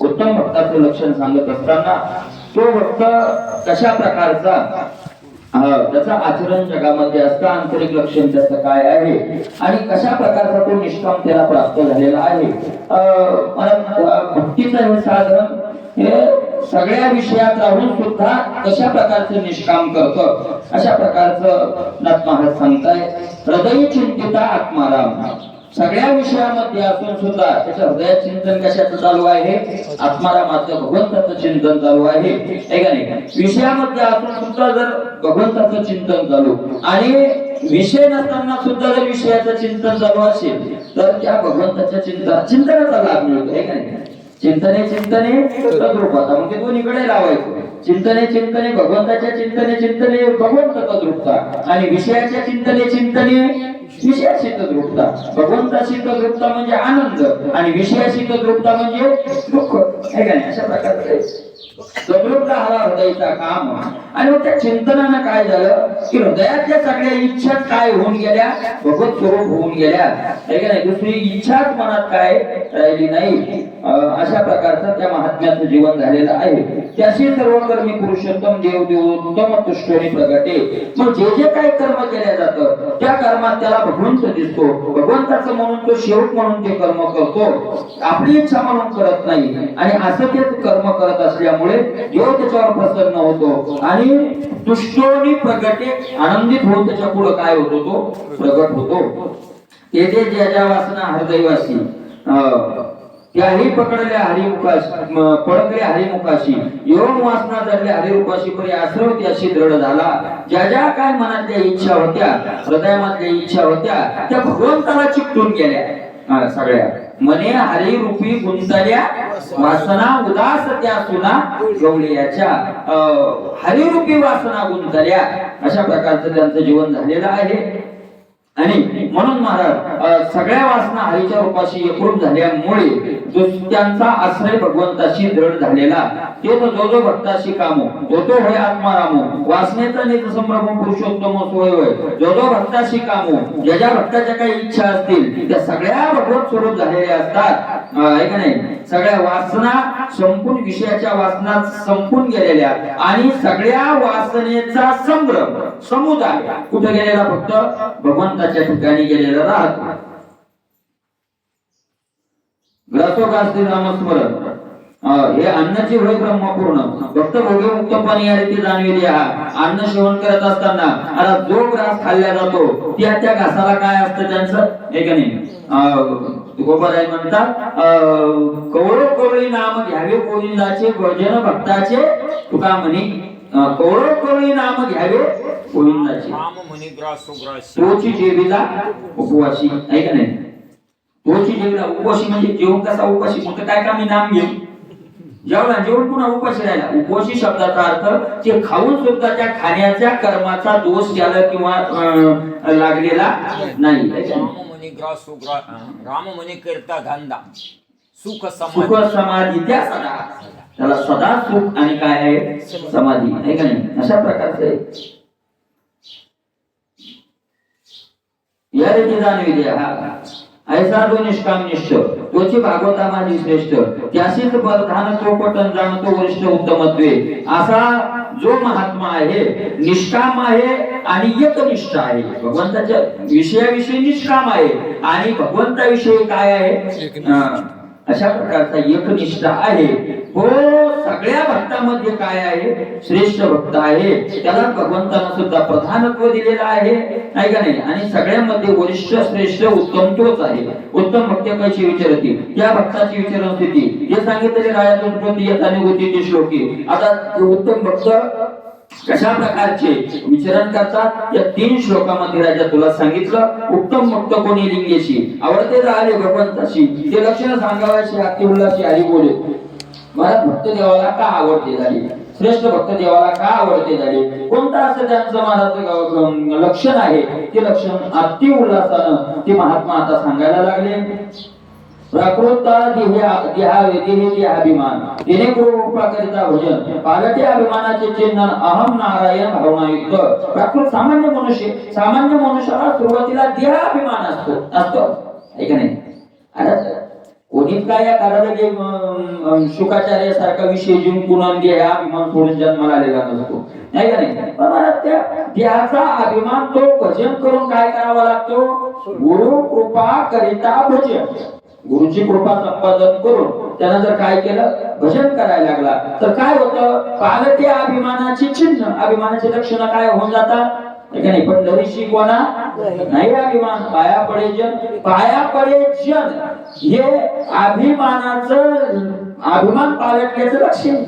उत्तम भक्ताचं लक्षण सांगत असताना तो भक्त कशा प्रकारचा त्याचं आचरण जगामध्ये असतं आंतरिक लक्षण त्याचं काय आहे? आणि कशा प्रकारचा तो निष्काम त्याला प्राप्त झालेला आहे? भक्तीचं हे साधन हे सगळ्या विषयात राहून सुद्धा कशा प्रकारचं निष्काम करत? अशा प्रकारचं नाथ महाराज सांगताय हृदय चिंतिता आत्माराम. सगळ्या विषयामध्ये असून सुद्धा त्याच्या हृदयात चिंतन कशाचं चालू आहे? आत्मारामाचं भगवंताचं चिंतन चालू आहे. है का नाही? विषयामध्ये असून सुद्धा जर भगवंताचं चिंतन चालू आणि विषय नसताना सुद्धा जर विषयाचं चिंतन चालू असेल तर त्या भगवंताच्या चिंतन चिंतनाचा लाभ मिळतो. आहे का नाही? चिंतने चिंतने तद्रूपता म्हणजे दोन्हीकडे लावायचं. चिंतने चिंतने भगवंताच्या चिंतने चिंतने भगवंत तद्रूपता आणि विषयाच्या चिंतने चिंतने विषयाची तद्रूपता भगवंताची तद्रूपता म्हणजे आनंद. आणि विषयाची तद्रूपता म्हणजे दुःख. हे अशा प्रकारचे समृद्ध हा हृदयाचा काम. आणि मग त्या चिंतनानं काय झालं? की हृदयातल्या सगळ्या इच्छा काय होऊन गेल्या? भगवत स्वरूप होऊन गेल्या. नाही? दुसरी इच्छाच मनात काय राहिली नाही. अशा प्रकारचं त्या महात्म्याचं जीवन झालेलं आहे. त्याशी सर्व कर्मी पुरुषोत्तम देव देव उत्तम तुष्टोनी प्रगटे. मग जे जे काय कर्म केल्या जातं त्या कर्मात त्याला भगवंत दिसतो. भगवंताचं म्हणून तो शेवट म्हणून ते कर्म करतो. आपली इच्छा म्हणून करत नाही. आणि असं ते कर्म करत असल्यामुळे देव त्याच्यावर प्रसन्न होतो. आणि तुष्टोनी प्रगटे आनंदित होऊन त्याच्या पुढे काय होतो तो? प्रगट होतो. तेथे ज्या ज्या वासना हृदयवासी त्याही पकडल्या हरिमुखाशी पळकले हरिमुखाशी. योग वासना धरल्या हरिमुखाशी परी आश्रव त्याशी दृढ झाला. ज्या ज्या काय मनातल्या इच्छा होत्या हृदयामधल्या इच्छा होत्या त्या भगवंताला चिकटून गेल्या. सगळ्या. मने हरी रूपी गुंतल्या वासना उदास त्या सुना गवळीयाच्या. अं, हरिरूपी वासना गुंतल्या. अशा प्रकारचं त्यांचं जीवन झालेलं आहे. आणि म्हणून महाराज सगळ्या वासना हरीच्या रूपाशी एकरूप झाल्यामुळे जो त्यांचा आश्रय भगवंताशी दृढ झालेला ते तो जो जो भक्ताशी कामो तो तो होय आत्मारामो वासनेचा नेत संभ्रम पुरुषोत्तम सोय होय. जो जो भक्ताशी कामो. ज्या ज्या भक्ताच्या काही इच्छा असतील त्या सगळ्या भगवत स्वरूप झालेल्या असतात. आहे का नाही? सगळ्या वासना संपून विषयाच्या वासना संपून गेलेल्या आणि सगळ्या वासनेचा संभ्रम समुदाय कुठे गेलेला फक्त? भगवंताच्या ठिकाणी गेलेला राहतो ग्रसोगास्ती नामस्मरण हे अन्नाची होय ब्रह्मपूर्ण. फक्त भोगे मुक्तपणे या रीती जाणविली हा अन्न सेवन करत असताना आता जो ग्रास खाल्ला जातो त्या त्या घासाला काय असतं त्यांचं? हे का नाही? अं, गोपाराय म्हणतात अं, कवळो कवळी नाम घ्यावे गोविंदाचे गजन भक्ताचे तुका म्हणे अं, कवळो नाम घ्यावे गोविंदाचे. तोची जेवीला उपवासी आहे का नाही. तोची जेवीला उपवासी म्हणजे जेवण कसा उपवासी? मग काय का मी नाम घेऊ जेवला जेवण पुन्हा उपाशी राहिला. उपवासी शब्दाचा अर्थ ते खाऊन सुद्धा त्या खाण्याच्या कर्माचा दोष त्याला किंवा लागलेला नाही. राम? म्हणे करता धंदा. सुख सुख समाधी त्या सदा. त्याला सदा सुख आणि काय आहे? समाधी. आहे का नाही? अशा प्रकारचं. या रीती जाणविली हा ऐसा जो निष्काम निष्ठ तोची भागवता माझी श्रेष्ठ त्याशीच परधान तो पटन जाणतो वरिष्ठ उत्तमत्वे. असा जो महात्मा आहे निष्काम आहे आणि एकनिष्ठ आहे. भगवंताच्या विषयाविषयी निष्काम आहे आणि भगवंताविषयी काय आहे? अशा प्रकारचा एकनिष्ठ आहे. हो सगळ्या भक्तामध्ये काय आहे? श्रेष्ठ भक्त आहे. त्याला भगवंतानं सुद्धा प्रधानत्व दिलेलं आहे. नाही का नाही? आणि सगळ्यांमध्ये वरिष्ठ श्रेष्ठ उत्तम तोच आहे. उत्तम भक्त कशी विचारती? त्या भक्ताची विचारण स्थिती हे सांगितलेले राया गणपती येता होती श्लोकी. आता उत्तम भक्त कशा प्रकारचे विचरण करतात? या तीन श्लोकामध्ये राजा तुला सांगितलं उत्तम भक्त कोणी लिंगेशी? आवडते राहिले भगवंताशी. ते लक्षण सांगावायचे अति उल्हाशी हरी बोले. मला भक्त देवाला का आवडते झाली? श्रेष्ठ भक्त देवाला का आवडते झाली? कोणतं असं त्यांचं महाराज लक्षण आहे? ते लक्षण अति उल्हासानं ते महात्मा आता सांगायला लागले. प्राकृता देहाभिमान तिने कृपा भजन. पालटे अभिमानाचे चिन्ह अहम नारायण भावनायुक्त. प्राकृत सामान्य मनुष्य सामान्य मनुष्याला सुरुवातीला देहाभिमान असतो असतो. ऐका नाही. कोणीच काय या कारण की शुकाचार्य सारखा विषय जिंकून आणि हा अभिमान सोडून जन्माला आलेला नसतो. नाही का नाही? पण मला त्या त्याचा अभिमान तो भजन करून काय करावा लागतो? गुरु कृपा करिता भजन. गुरुची कृपा संपादन करून त्यानं जर काय केलं भजन करायला लागला. तर काय होतं? पालते अभिमानाची चिन्ह अभिमानाची लक्षणं काय होऊन जातात? नाही पण नरीशी कोणा? नाही अभिमान पाया पडे जन पाया पडे जन हे अभिमानाचं अभिमान पालटण्याचं लक्षण.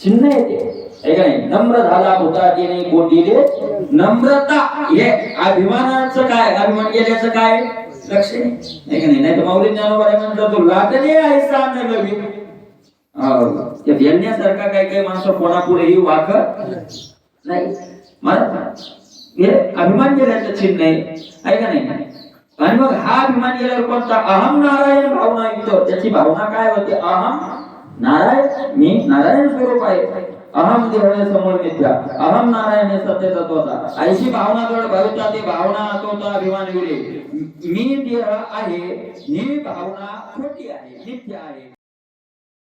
चिन्ह आहे नम्र झाला होता तिने कोंडीले नम्रता हे अभिमानाचं काय? अभिमान गेल्याचं काय? लक्ष आहे. का नाही नाही तर माऊली ज्ञानोबा म्हणतात तो आहे सान नवी त्या काही काही माणसं कोणापुढेही वाकत नाही. हे अभिमान गेल्याचं चिन्ह आहे. आहे का नाही? आणि मग हा अभिमान गेल्यावर कोणता? अहम नारायण भावना येतो त्याची भावना काय होती? अहम नारायण. मी नारायण स्वरूप आहे. अहम देह समोर मिथ्या अहम नारायण हे सत्य तत्वता ऐशी भावना जवळ भविता ते भावना अतोता अभिमान विरे मी देह आहे. ही भावना खोटी आहे. नित्य आहे.